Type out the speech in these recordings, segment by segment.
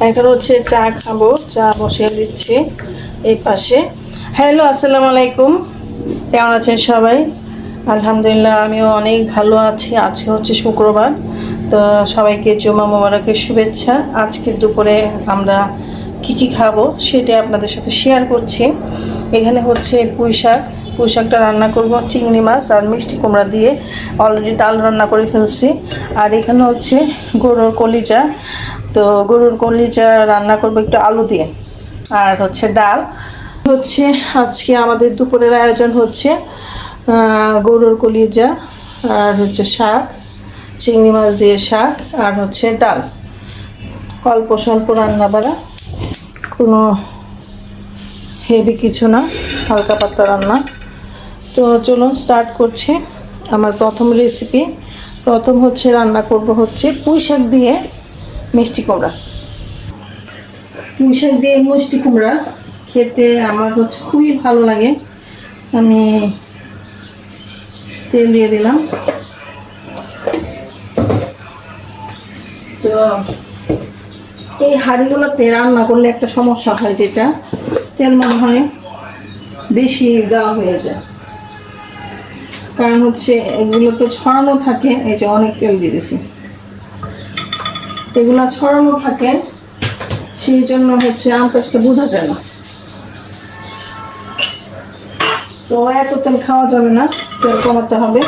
এখন হচ্ছে চা খাব, চা বসিয়ে দিচ্ছি এই পাশে। হ্যালো, আসসালামু আলাইকুম। কেমন আছেন সবাই? আলহামদুলিল্লাহ, আমিও অনেক ভালো আছি। আজকে হচ্ছে শুক্রবার, তো সবাইকে জুমা মোবারকের শুভেচ্ছা। আজকের দুপুরে আমরা কি কি খাব সেটা আপনাদের সাথে শেয়ার করছি। এখানে হচ্ছে পুঁই শাক। পুঁই শাকটা রান্না করব চিংড়ি মাছ আর মিষ্টি কুমড়া দিয়ে। অলরেডি ডাল রান্না করে ফেলছি। আর এখানে হচ্ছে গরুর কলিজা। তো গরুর কলিজা রান্না করব একটু আলু দিয়ে। আর হচ্ছে ডাল। হচ্ছে আজকে আমাদের দুপুরের আয়োজন হচ্ছে গরুর কলিজা আর হচ্ছে শাক, চিংড়ি মাছ দিয়ে শাক আর হচ্ছে ডাল। অল্প স্বল্প রান্না বাড়া, কোনো হেভি কিছু না, হালকা পাতলা রান্না। তো চলুন স্টার্ট করছি আমার প্রথম রেসিপি প্রথম হচ্ছে রান্না করব হচ্ছে পুঁই শাক দিয়ে মিষ্টি কুমড়া। পুঁই শাক দিয়ে মিষ্টি কুমড়া খেতে আমার হচ্ছে খুবই ভালো লাগে। আমি তেল দিয়ে দিলাম। তো এই হাঁড়িগুলোতে রান্না করলে একটা সমস্যা হয় যেটা, তেল মনে হয় বেশি দেওয়া হয়ে যায়। কারণ হচ্ছে এগুলো তো ছড়ানো থাকে, এই যে অনেক তেল দিয়ে দিছি। এগুলো ছড়ানো থাকে, সেই জন্য হচ্ছে আন্দাজটা বোঝা যায় না। তো এত তেল খাওয়া যাবে না, তেল কমাতে হবে।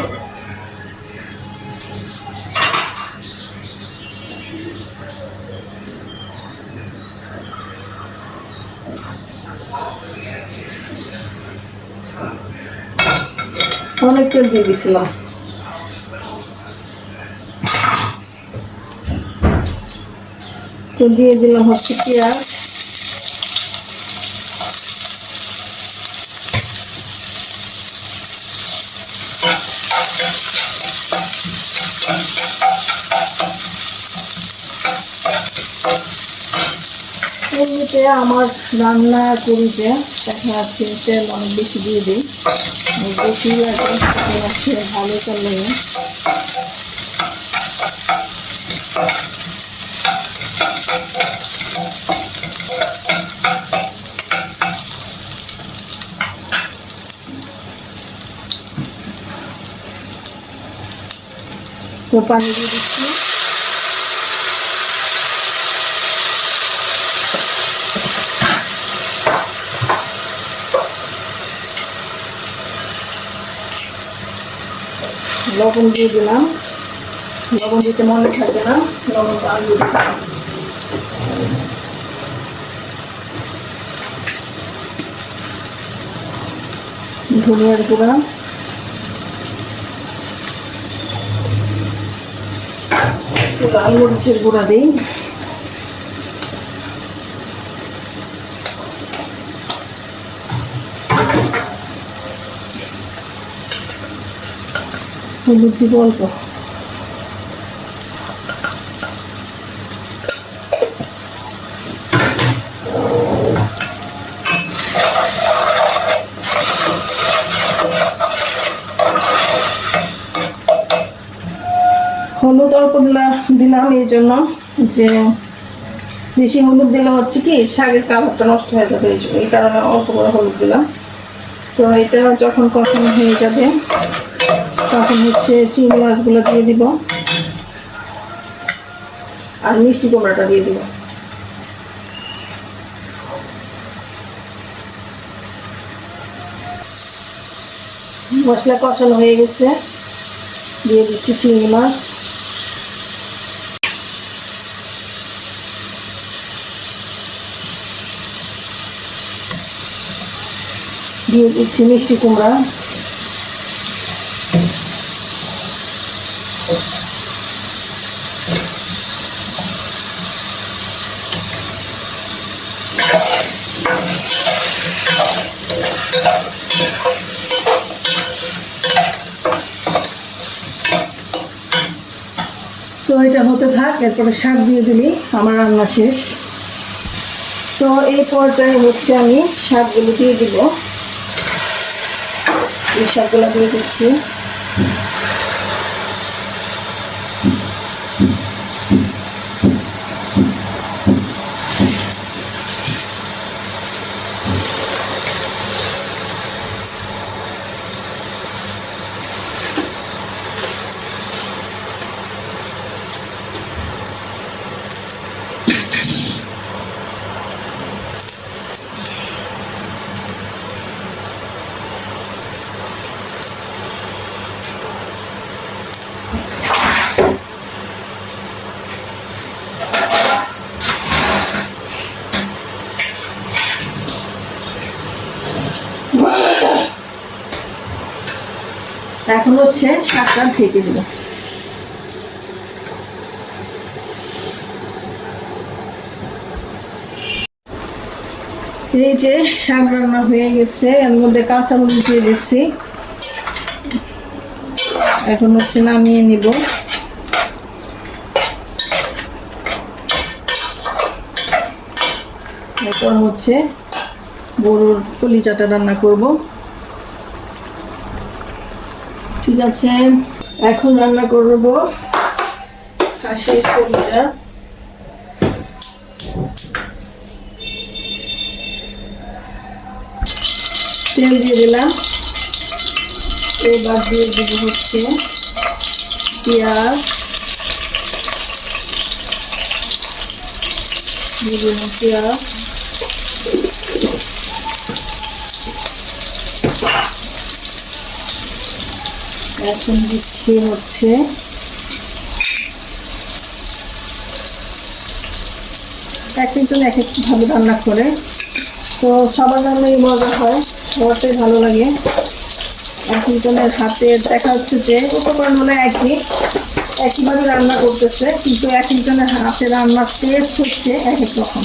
অনেক তেল দিয়ে দিছিলাম তো দিয়ে দিলাম হচ্ছে পেঁয়াজ এমনিতে আমার রান্না করিতে দেখা যাচ্ছে তেল অনেক বেশি দিয়ে দিই। বেশি হচ্ছে ভালো তেল তো পানি দিয়ে দিচ্ছি লবণ দিয়ে দিলাম। লবণ দিতে মনে থাকে না, লবণ আলু দিলাম। ধনিয়ার গুঁড়া। লাল মরিচের গুঁড়া দিই। হলুদ দিব অল্প। হলুদ অল্প দিলা- দিলাম এই জন্য যে বেশি হলুদ দিলে হচ্ছে কি শাকের কালারটা নষ্ট হয়ে যাবে, এই কারণে অল্প করে হলুদ দিলাম। তো এটা যখন কষানো হয়ে যাবে, তখন হচ্ছে চিংড়ি মাছগুলো দিয়ে দিব। আর মিষ্টি কুমড়াটা দিয়ে দিব। মশলা কষানো হয়ে গেছে। দিয়ে দিচ্ছি চিংড়ি মাছ। দিয়ে দিচ্ছি মিষ্টি কুমড়া। তো এটা হতে থাক, এরপরে শাক দিয়ে দিলি, আমার রান্না শেষ। তো এই পর্যায়ে হচ্ছে আমি শাকগুলো দিয়ে দিব। এই সবগুলো দিয়ে দিচ্ছি এখন হচ্ছে শাকটা ঢেকে দেবো। এই যে শাক রান্না হয়ে গেছে, এর মধ্যে কাঁচামরিচ দিয়ে দিচ্ছি। এখন হচ্ছে নামিয়ে নিব। এরপর হচ্ছে গরুর কলিচাটা রান্না করব। ঠিক আছে, এখন রান্না করব খাসির কলিচা তেল দিয়ে দিলাম। এবার দিয়ে দিব হচ্ছে পেঁয়াজ। পেঁয়াজ। এখন দিচ্ছি হচ্ছে। এক একজন এক এক ভাবে রান্না করে। তো সবার রান্নাই মজা হয়, সবারটাই ভালো লাগে। এক একজনের হাতে দেখা যাচ্ছে যে উপকরণগুলো একই, একইভাবে রান্না করতেছে, কিন্তু এক একজনের হাতে রান্নার টেস্ট হচ্ছে এক এক রকম।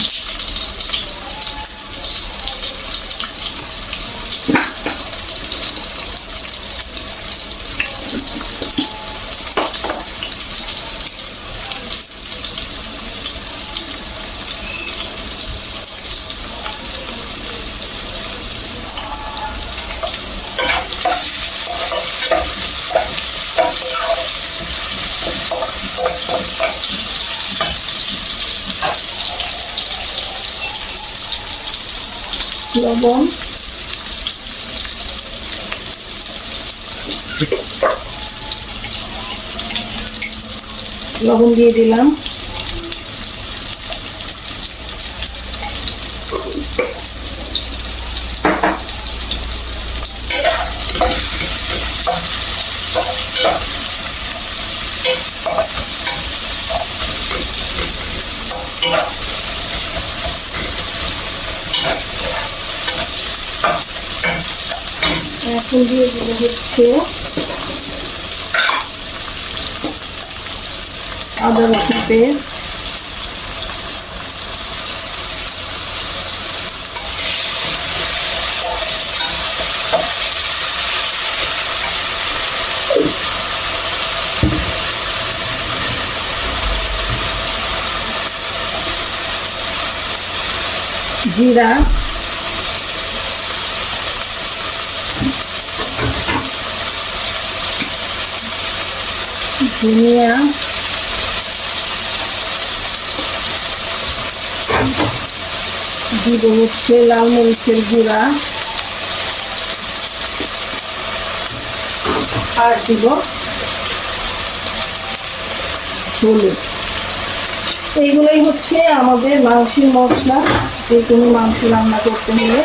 লবণ। লবণ দিয়ে দিলাম। এখন দিয়ে দিল হচ্ছে আদা রসুন পেস্ট জিরা ধনিয়া দিব হচ্ছে লাল মরিচের গুঁড়া আর দিব হলুদ এইগুলোই হচ্ছে আমাদের মাংসের মশলা, যে কোনো মাংস রান্না করতে হলে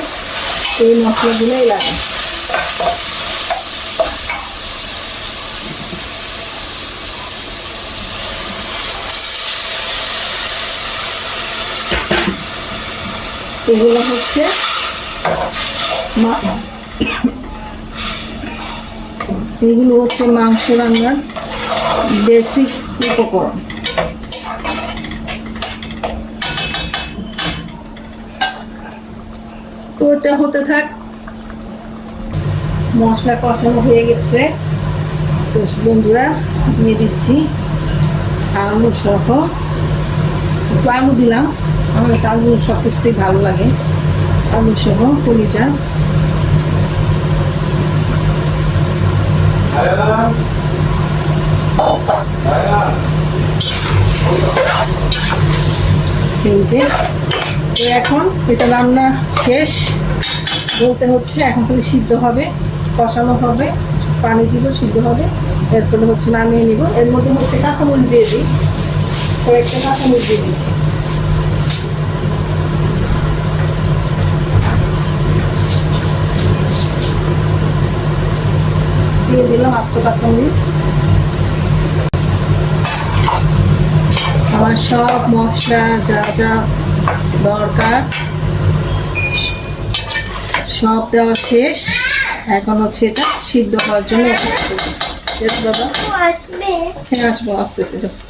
এই মশলাগুলোই লাগে। এগুলো হচ্ছে এগুলো হচ্ছে মাংস রান্নার বেসিক উপকরণ। তো এটা হতে থাক, মশলা কষানো হয়ে গেছে। তো বন্ধুরা দিয়ে দিচ্ছি আলু সহ একটু দিলাম। আমার কাছে সব কিছুতেই ভালো লাগে। আলু সহ যে, তো এখন এটা রান্না শেষ। বলতে হচ্ছে এখন খালি সিদ্ধ হবে, কষানো হবে, পানি দিব, সিদ্ধ হবে। এরপরে হচ্ছে নামিয়ে নিব। এর মধ্যে হচ্ছে কাঁচামরিচ দিয়ে দিই। কয়েকটা কাঁচামরিচ দিয়ে দিচ্ছি। দিয়ে দিলাম আস্ত কাঁচামরিচ আমার সব মশলা যা যা দরকার সব দেওয়া শেষ। এখন হচ্ছে এটা সিদ্ধ হওয়ার জন্য হ্যাঁ আসব আস্তে আস্তে